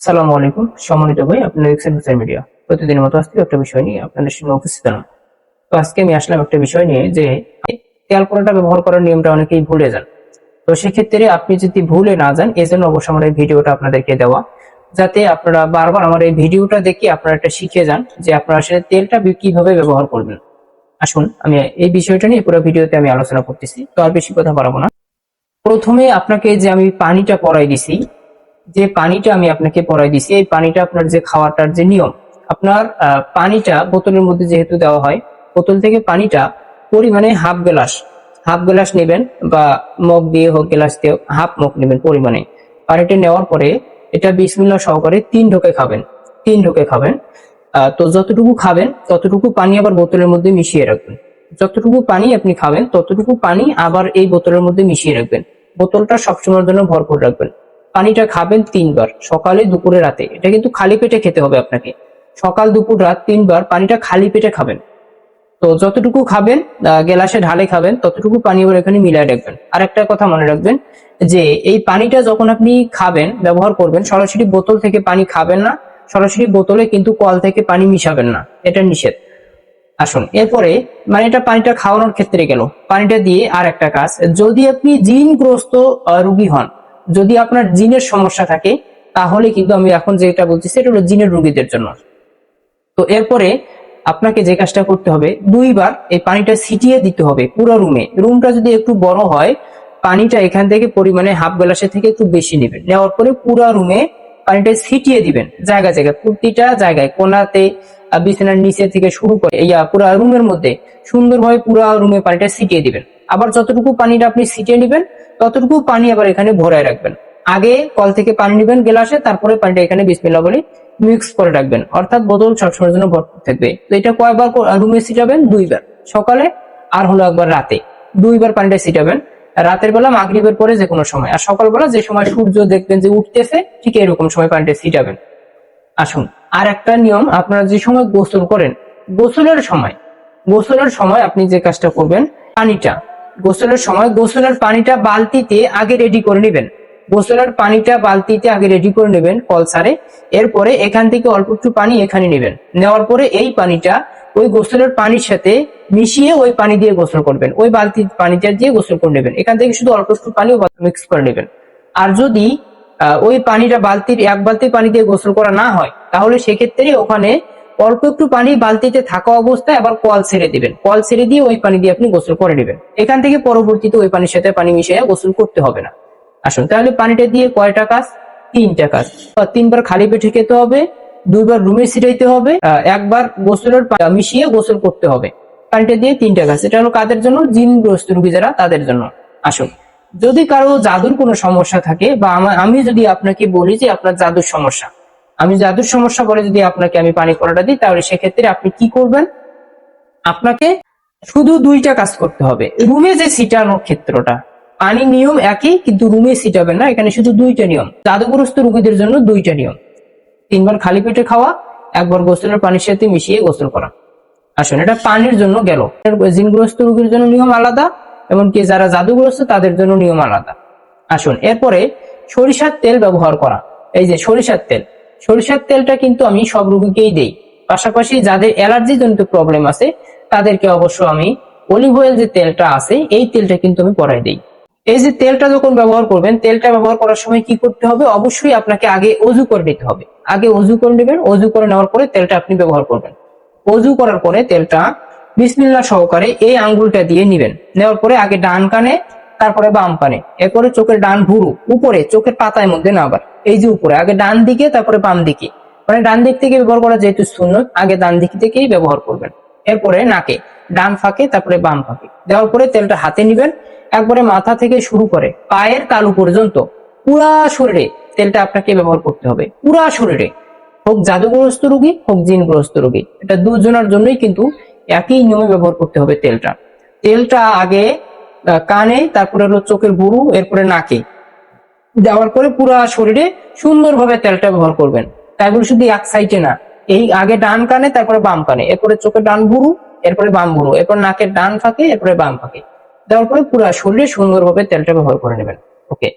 সালামু আলাইকুম। সম্মানিত ভাই আপনার সোশ্যাল মিডিয়া প্রতিদিনের মতো আজকে একটা বিষয় নিয়ে আপনাদের সামনে উপস্থিত হলাম। তো আজকে আমি আসলাম একটা বিষয় নিয়ে যে, তেল পরোটা ব্যবহার করার নিয়মটা অনেকেই ভুলে যান। তো সেক্ষেত্রে আপনি যদি ভুলে না যান এই জন্য অবশ্য আমার এই ভিডিওটা আপনাদেরকে দেওয়া। যাতে আপনারা বারবার আমার এই ভিডিওটা দেখে আপনারা একটা শিখে যান যে আপনারা আসলে তেলটা কীভাবে ব্যবহার করবেন। আসুন, আমি এই বিষয়টা নিয়ে পুরো ভিডিওতে আমি আলোচনা করতেছি। তো আর বেশি কথা বাড়াবো না। প্রথমে আপনাকে যে আমি পানিটা পরাই দিছি যে পানিটা আমি আপনাকে পরাই দিছি, এই পানিটা আপনার যে খাওয়াটার যে নিয়ম, আপনার পানিটা বোতলের মধ্যে যেহেতু দেওয়া হয়, বোতল থেকে পানিটা পরিমাণে হাফ গ্লাস হাফ গ্লাস নেবেন বা মগ দিয়ে হোক, গ্লাস দিয়ে হাফ মগ নেবেন পরিমাণে। পানিটা নেওয়ার পরে এটা বিসমিল্লা সহকারে তিন ঢোকে খাবেন, তিন ঢোকে খাবেন। তো যতটুকু খাবেন, ততটুকু পানি আবার বোতলের মধ্যে মিশিয়ে রাখবেন। যতটুকু পানি আপনি খাবেন, ততটুকু পানি আবার এই বোতলের মধ্যে মিশিয়ে রাখবেন। বোতলটা সবসময়ের জন্য ভরপুর রাখবেন। পানিটা খাবেন তিনবার, সকালে, দুপুরে, রাতে। এটা কিন্তু খালি পেটে খেতে হবে আপনাকে। সকাল, দুপুর, রাত তিনবার পানিটা খালি পেটে খাবেন। তো যতটুকু খাবেন গেলাসে ঢালে খাবেন, ততটুকু পানি আবার এখানে মিলাই রাখবেন। আর একটা কথা মনে রাখবেন যে, এই পানিটা যখন আপনি খাবেন, ব্যবহার করবেন, সরাসরি বোতল থেকে পানি খাবেন না, সরাসরি বোতলে কিন্তু কল থেকে পানি মিশাবেন না। এটা নিষেধ। আসুন, এরপরে মানে এটা পানিটা খাওয়ানোর ক্ষেত্রে গেল। পানিটা দিয়ে আর একটা কাজ। যদি আপনি জিনগ্রস্ত রোগী হন যদি আপনার জিনের সমস্যা থাকে, তাহলে কিন্তু আমি এখন যেটা বলছি, সেটা হলো জিনের রোগীদের জন্য। তো এরপরে আপনাকে যে কাজটা করতে হবে, দুইবার এই পানিটা ছিটিয়ে দিতে হবে পুরো রুমে। রুমটা যদি একটু বড় হয়, পানিটা এখান থেকে পরিমাণে হাফ গ্লাসের থেকে একটু বেশি নেবেন। নেওয়ার পরে পুরো রুমে পানিটা ছিটিয়ে দিবেন জায়গা জায়গায়, প্রতিটা জায়গায়, কোনাতে বিছানার নিচে থেকে শুরু করে ইয়া পুরো রুমের মধ্যে সুন্দরভাবে পুরো রুমে পানিটা ছিটিয়ে দিবেন। আবার যতটুকু পানিটা আপনি ছিটিয়ে নেবেন ততটুকু পানি আবার এখানে ভরায় রাখবেন। আগে কল থেকে পানি নেবেন গ্লাসে তারপরে পানিটা এখানে বিসমিল্লা বলে মিক্স করে রাখবেন। অর্থাৎ বোতল সবসময়ের জন্য ভরপুর থাকবে। তো এটা কয়বার রুমে ছিটাবেন? দুইবার। সকালে আর হলো একবার রাতে। দুইবার পানিটা ছিটাবেন। রাতের বেলা মাগরিবের পরে যে কোনো সময়। আর সকালবেলা যে সময় সূর্য দেখবেন যে উঠতেছে, ঠিক এরকম সময় পানিটা ছিটাবেন। আসুন। আর একটা নিয়ম, আপনারা যে সময় গোসল করেন, গোসলের সময় গোসলের সময় আপনি যে কাজটা করবেন, পানিটা গোসলের সময় গোসলের পানিটা বালতিতে আগে রেডি করে নেবেন। গোসলের পানিটা বালতিতে আগে রেডি করে নেবেন কলসারে। এরপরে এখান থেকে অল্প একটু পানি এখানে নেবেন। নেওয়ার পরে এই পানিটা ওই গোসলের পানির সাথে মিশিয়ে ওই পানি দিয়ে গোসল করবেন। ওই বালতি পানিটা দিয়ে গোসল করে নেবেন। এখান থেকে শুধু অল্প একটু পানি মিক্স করে নেবেন। আর যদি ওই পানিটা বালতির, এক বালতি পানি দিয়ে গোসল করা না হয়, তাহলে সেক্ষেত্রে ওখানে অল্প একটু পানি বালতিতে থাকা অবস্থায় আবার কল ছেড়ে দিবেন। কল ছেড়ে দিয়ে ওই পানি দিয়ে আপনি গোসল করে নেবেন। এখান থেকে পরবর্তীতে ওই পানির সাথে পানি মিশিয়ে গোসল করতে হবে না। আসুন, তাহলে পানিটা দিয়ে কয়টা কাজ? তিনটা কাজ। তিনবার খালি পেটে খেতে হবে, দুইবার রুমে ছিটাইতে হবে একবার গোসলের মিশিয়ে গোসল করতে হবে। পানিটা দিয়ে তিনটা কাজ। এটা হলো কাদের জন্য? জিনগ্রস্ত রোগী যারা, তাদের জন্য। আসুন, যদি কারও জাদুর কোনো সমস্যা থাকে বা আমি যদি আপনাকে বলি যে আপনার জাদুর সমস্যা আমি জাদুর সমস্যা বলে যদি আপনাকে আমি পানি পড়াটা দিই, তাহলে সেক্ষেত্রে আপনি কি করবেন? আপনাকে শুধু দুইটা কাজ করতে হবে। রুমে যে সিটানোর ক্ষেত্রটা, পানি নিয়ম একই, কিন্তু রুমে সিটাবেন না। এখানে শুধু দুইটা নিয়ম। জাদুগ্রস্ত রোগীদের জন্য দুইটা নিয়ম। তিনবার খালি পেটে খাওয়া, একবার গোসলের পানির সাথে মিশিয়ে গোসল করা। আসুন, এটা পানির জন্য গেল। জিনগ্রস্ত রোগীর জন্য নিয়ম আলাদা, এমনকি যারা জাদুগ্রস্ত, তাদের জন্য নিয়ম আলাদা। আসুন, এরপরে সরিষার তেল ব্যবহার করা। এই যে সরিষার তেল সরিষার তেলটা কিন্তু আমি সব রোগীকেই দেই। পাশাপাশি যাদের অ্যালার্জি জনিত প্রবলেম আছে, তাদেরকে অবশ্য আমি অলিভ অয়েল যে তেলটা আছে, এই তেলটা কিন্তু আমি পরাই দিই। এই যে তেলটা যখন ব্যবহার করবেন, তেলটা ব্যবহার করার সময় কি করতে হবে? অবশ্যই আপনাকে আগে অজু করে নিতে হবে। আগে অজু করে নেবেন, অজু করে নেওয়ার পরে তেলটা আপনি ব্যবহার করবেন। অজু করার পরে তেলটা বিসমিল্লাহ সহকারে এই আঙ্গুলটা দিয়ে নিবেন। নেওয়ার পরে আগে ডান কানে, তারপরে বাম কানে। এরপরে চোখের ডান ভুরু, উপরে, চোখের পাতায় মধ্যে না এই যে উপরে, আগে ডান দিকে, তারপরে বাম দিকে। মানে ডান দিক থেকে ব্যবহার করা যেহেতু শূন্য, আগে ডান দিক থেকেই ব্যবহার করবেন। এরপরে নাকে, ডান ফাঁকে, তারপরে বাম ফাঁকে। দেওয়ার পরে তেলটা হাতে নিবেন। একবারে মাথা থেকে শুরু করে পায়ের তালু পর্যন্ত, পুরা শরীরে তেলটা আপনাকে ব্যবহার করতে হবে। পুরা শরীরে। হোক জাদুগ্রস্ত রোগী, হোক জিনগ্রস্ত রোগী। এটা দুজনের জন্যই কিন্তু একই নিয়মে ব্যবহার করতে হবে তেলটা। তেলটা আগে কানে, তারপরে হলো চোখের বুড়ু এরপরে নাকে। দেওয়ার পরে পুরো শরীরে সুন্দরভাবে তেলটা ব্যবহার করবেন। তাই শুধু এক সাইডে না, এই আগে ডান কানে, তারপরে বাম কানে। এরপরে চোখের ডান বুড়ু এরপরে বাম বুড়ু এরপর নাকের ডান ফাঁকে, এরপরে বাম ফাঁকে। দেওয়ার পরে পুরা শরীরে সুন্দরভাবে তেলটা ব্যবহার করে নেবেন। ওকে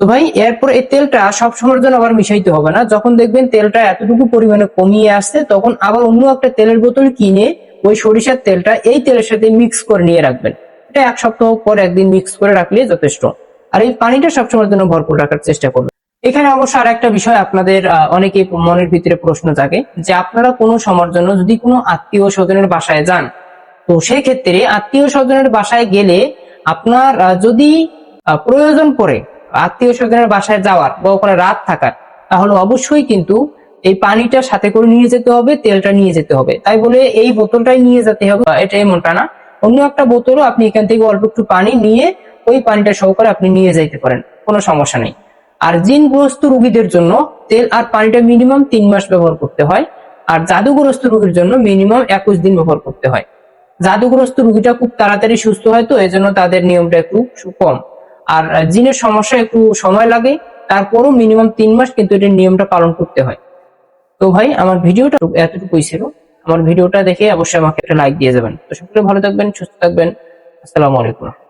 তো ভাই, এরপর এই তেলটা সব সময়ের জন্য আবার মিশাইতে হবে না। যখন দেখবেন তেলটা এতটুকু পরিমাণে কমিয়ে আসছে, তখন আবার অন্য একটা তেলের বোতল কিনে ওই সরিষার তেলটা এই তেলের সাথে মিক্স করে নিয়ে রাখবেন। এটা এক সপ্তাহ পর একদিন মিক্স করে রাখলে যথেষ্ট। আর এই পানিটা সবসময়ের জন্য ভরপুর রাখার চেষ্টা করবেন এখানে অবশ্য আর একটা বিষয় আপনাদের আহ, অনেকেই মনের ভিতরে প্রশ্ন জাগে যে আপনারা কোনো সময়ের জন্য যদি কোনো আত্মীয় স্বজনের বাসায় যান তো সেই ক্ষেত্রে আত্মীয় স্বজনের বাসায় গেলে আপনার যদি প্রয়োজন পড়ে আত্মীয় স্বজনের বাসায় যাওয়ার বা ওখানে রাত থাকার তাহলে অবশ্যই কিন্তু এই পানিটা সাথে করে নিয়ে যেতে হবে তেলটা নিয়ে যেতে হবে। তাই বলে এই বোতলটাই নিয়ে যেতে হবে। এটা এমনটা না। অন্য একটা বোতলও আপনি এখান থেকে অল্প একটু পানি নিয়ে ওই পানিটা সহকারে আপনি নিয়ে যাইতে পারেন, কোনো সমস্যা নেই। আর জিনগ্রস্ত রোগীদের জন্য তেল আর পানিটা মিনিমাম তিন মাস ব্যবহার করতে হয়, আর জাদুগ্রস্ত রোগীর জন্য মিনিমাম একুশ দিন ব্যবহার করতে হয়। জাদুগ্রস্ত রোগীটা খুব তাড়াতাড়ি সুস্থ হয় তো, এজন্য তাদের নিয়মটা একটু কম। আর জিনের সমস্যা একটু সময় লাগে, তারপরও মিনিমাম তিন মাস কিন্তু এটার নিয়মটা পালন করতে হয়। তো ভাই, আমার ভিডিওটা এতটুকুই ছিল। আমার ভিডিওটা দেখে অবশ্যই আমাকে একটা লাইক দিয়ে যাবেন। তো সকলে ভালো থাকবেন, সুস্থ থাকবেন। আসসালামু আলাইকুম।